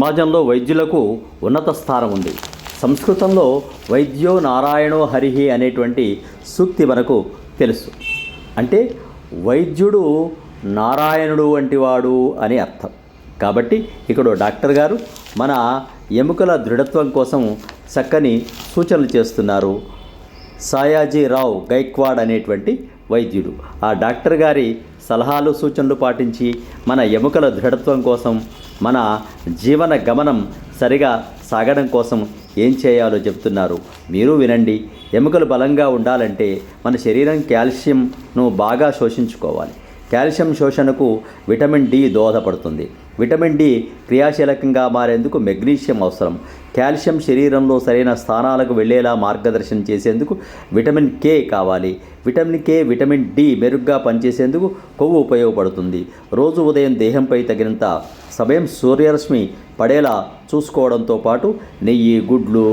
సమాజంలో వైద్యులకు ఉన్నత స్థానం ఉంది. సంస్కృతంలో వైద్యో నారాయణో హరిహి అనేటువంటి సూక్తి మనకు తెలుసు. అంటే వైద్యుడు నారాయణుడు వంటివాడు అని అర్థం. కాబట్టి ఇక్కడ డాక్టర్ గారు మన ఎముకల దృఢత్వం కోసం చక్కని సూచనలు చేస్తున్నారు. సాయాజీరావు గైక్వాడ్ అనేటువంటి వైద్యుడు. ఆ డాక్టర్ గారి సలహాలు సూచనలు పాటించి మన ఎముకల దృఢత్వం కోసం మన జీవన గమనం సరిగా సాగడం కోసం ఏం చేయాలో చెప్తున్నారు మీరు వినండి. ఎముకలు బలంగా ఉండాలంటే మన శరీరం కాల్షియంను బాగా శోషించుకోవాలి. కాల్షియం శోషణకు విటమిన్ డి దోహదపడుతుంది. విటమిన్ డి క్రియాశీలకంగా మారేందుకు మెగ్నీషియం అవసరం. కాల్షియం శరీరంలో సరైన స్థానాలకు వెళ్ళేలా మార్గదర్శనం చేసేందుకు విటమిన్ కే కావాలి. విటమిన్ కే విటమిన్ డి మెరుగ్గా పనిచేసేందుకు కొవ్వు ఉపయోగపడుతుంది. రోజు ఉదయం దేహంపై తగినంత సమయం సూర్యరశ్మి పడేలా చూసుకోవడంతో పాటు నెయ్యి గుడ్లు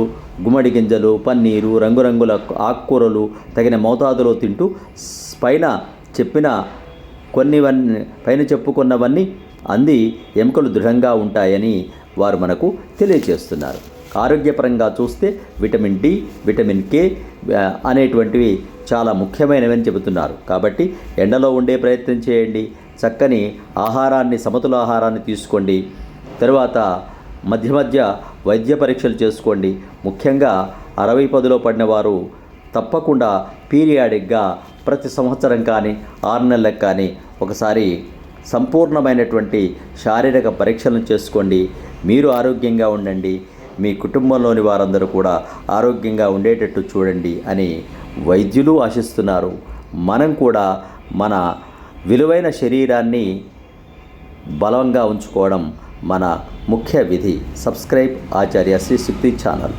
గుమ్మడి గింజలు పన్నీరు రంగురంగుల ఆకుకూరలు తగిన మోతాదులో తింటూ పైన చెప్పిన కొన్నివన్నీ పైన చెప్పుకున్నవన్నీ అంది ఎముకలు దృఢంగా ఉంటాయని వారు మనకు తెలియజేస్తున్నారు ఆరోగ్యపరంగా చూస్తే విటమిన్ డి విటమిన్ కే అనేటువంటివి చాలా ముఖ్యమైనవని చెబుతున్నారు. కాబట్టి ఎండలో ఉండే ప్రయత్నం చేయండి. చక్కని ఆహారాన్ని సమతుల ఆహారాన్ని తీసుకోండి. తర్వాత మధ్య మధ్య వైద్య పరీక్షలు చేసుకోండి. ముఖ్యంగా అరవై పదిలో పడిన వారు తప్పకుండా పీరియాడిక్గా ప్రతి సంవత్సరం కానీ ఆరు నెలలకు కానీ ఒకసారి సంపూర్ణమైనటువంటి శారీరక పరీక్షలను చేసుకోండి. మీరు ఆరోగ్యంగా ఉండండి. మీ కుటుంబంలోని వారందరూ కూడా ఆరోగ్యంగా ఉండేటట్టు చూడండి అని వైద్యులు ఆశిస్తున్నారు. మనం కూడా మన విలువైన శరీరాన్ని బలంగా ఉంచుకోవడం మన ముఖ్య విధి. Subscribe Acharya Shri Shakti channel.